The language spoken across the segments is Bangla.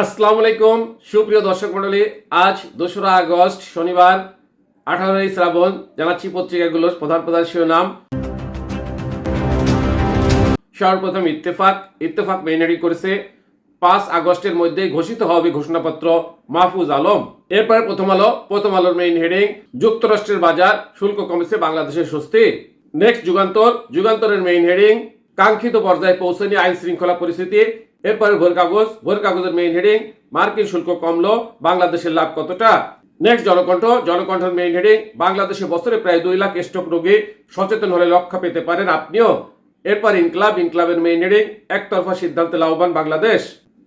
আসসালামু আলাইকুম, সুপ্রিয় দর্শক মণ্ডলী, আজ দোসরা আগস্ট, শনিবার, আঠারোই শ্রাবণ, জানাচ্ছি পত্রিকাগুলোর প্রধান প্রধান শিরোনাম। সর্বপ্রথম ইত্তেফাক ইত্তেফাক মেইনারি করেছে পাঁচ আগস্টের মধ্যে ঘোষিত হবে ঘোষণাপত্র মাহফুজ আলম। এরপর প্রথম আলো, প্রথম আলোর মেইন হেডিং যুক্তরাষ্ট্রের বাজার শুল্ক কমেছে বাংলাদেশের স্বস্তি। নেক্সট যুগান্তর, যুগান্তরের মেইন হেডিং কাঙ্ক্ষিত পর্যায়ে পৌঁছায়নি আইন শৃঙ্খলা পরিস্থিতি। এরপরে ভোর কাগজ, ভোর কাগজের মেইন হেডিং মার্কিন শুল্ক কমলো বাংলাদেশের লাভ কতটা? নেক্সট জনকণ্ঠ, জনকণ্ঠের মেইন হেডিং বাংলাদেশে বছরে প্রায় দুই লাখ স্ট্রোক রোগী সচেতন হলে রক্ষা পেতে পারেন আপনিও। এরপর ইনকলাব, ইনকলাবের মেইন হেডিং একতরফা সিদ্ধান্তে লাভবান বাংলাদেশ।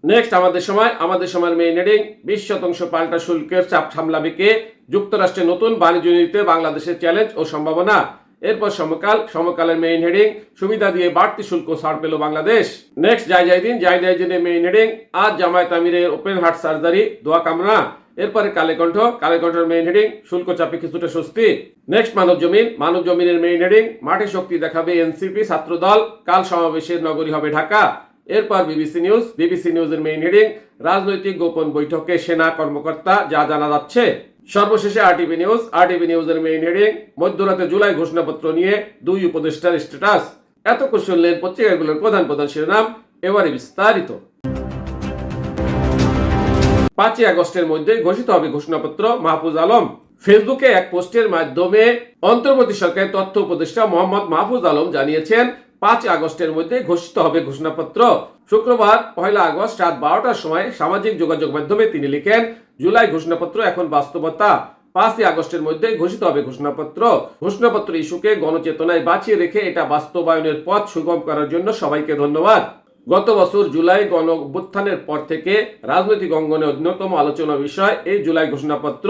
নেক্সট আমাদের সময়, আমাদের সময়ের মেইন হেডিং বিশ শতাংশ পাল্টা শুল্কের চাপ সামলাবে কে? যুক্তরাষ্ট্রের নতুন বাণিজ্য নীতিতে বাংলাদেশের চ্যালেঞ্জ ও সম্ভাবনা। এরপর সমকাল, সমকালের মেইন হেডিং সুবিধা দিয়ে বাড়তি শুল্ক ছাড় পেল বাংলাদেশ। নেক্সট যাই যাই দিন যাই যাই দিনের মেইন হেডিং আজ জামায়াত আমিরের ওপেন হার্ট সার্জারি দোয়া কামনা। এরপরে কালেকণ্ঠ, কালেকণ্ঠের মেইন হেডিং শুল্ক চাপে কিছুটা স্বস্তি। নেক্সট মানব জমিন, মানব জমিনের মেইন হেডিং মাঠে শক্তি দেখাবে এনসিপি ছাত্রদল কাল সমাবেশের নগরী হবে ঢাকা। এরপর বিবিসি নিউজ বিবিসি নিউজের মেইন হেডিং রাজনৈতিক গোপন বৈঠকে সেনা কর্মকর্তা যা জানা যাচ্ছে। সর্বশেষে আরটিভি নিউজ আরটিভি নিউজের মেইন হেডিং মধ্যরাতে জুলাই ঘোষণাপত্র নিয়ে দুই উপদেষ্টার স্ট্যাটাস এত কুশলের পত্রিকাগুলোর প্রধান প্রধান শিরোনাম এবারে বিস্তারিত। পাঁচই আগস্টের মধ্যে ঘোষিত হবে ঘোষণাপত্র মাহফুজ আলম। ফেসবুকে এক পোস্টের মাধ্যমে অন্তর্বর্তী সরকারের তথ্য উপদেষ্টা মোহাম্মদ মাহফুজ আলম জানিয়েছেন পাঁচ আগস্টের মধ্যে ঘোষিত হবে ঘোষণাপত্র। শুক্রবার পয়লা আগস্ট রাত বারোটার সময় সামাজিক যোগাযোগ মাধ্যমে তিনি লিখেন, জুলাই ঘোষণাপত্র এখন বাস্তবতা। পাঁচই আগস্টের মধ্যে ঘোষিত হবে ঘোষণাপত্র। ঘোষণাপত্র ইস্যুকে গণচেতনায় বাঁচিয়ে রেখে এটা বাস্তবায়নের পথ সুগম করার জন্য সবাইকে ধন্যবাদ। গত বছর জুলাই গণ পর থেকে রাজনৈতিক অঙ্গনে অন্যতম আলোচনা বিষয় এই জুলাই ঘোষণাপত্র।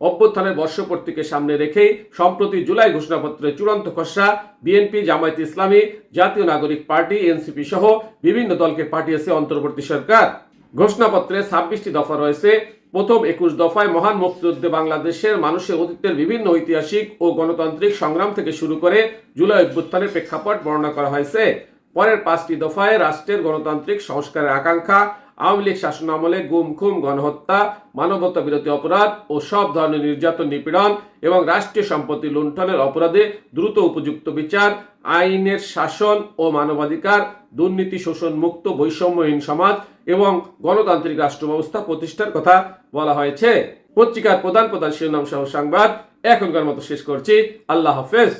অভ্যুত্থানের বর্ষপূর্তিকে সামনে রেখেই সম্প্রতি জুলাই ঘোষণাপত্রের চূড়ান্ত খসড়া, বিএনপি, জামায়াত ইসলামী, জাতীয় নাগরিক পার্টি, এনসিপি সহ বিভিন্ন দলকে পাঠিয়েছে অন্তর্বর্তী সরকার। ঘোষণাপত্রে ছাব্বিশটি দফা রয়েছে। প্রথম একুশ দফায় মহান মুক্তিযুদ্ধে বাংলাদেশের মানুষের অতীতের বিভিন্ন ঐতিহাসিক ও গণতান্ত্রিক সংগ্রাম থেকে শুরু করে জুলাই অভ্যুত্থানের প্রেক্ষাপট বর্ণনা করা হয়েছে। পরের পাঁচটি দফায় রাষ্ট্রের গণতান্ত্রিক সংস্কারের আকাঙ্ক্ষা আওয়ামী লীগ শাসন আমলে গুম খুম গণহত্যা, মানবতা বিরোধী অপরাধ ও সব ধরনের নির্যাতন, নিপীড়ন এবং রাষ্ট্রীয় সম্পত্তি লুণ্ঠনের অপরাধে দ্রুত উপযুক্ত বিচার, আইনের শাসন ও মানবাধিকার, দুর্নীতি, শোষণ, মুক্ত, বৈষম্যহীন সমাজ এবং গণতান্ত্রিক রাষ্ট্র ব্যবস্থা প্রতিষ্ঠার কথা বলা হয়েছে। পত্রিকার প্রধান প্রধান শিরোনাম সহ সংবাদ এখনকার মতো শেষ করছি। আল্লাহ হাফেজ।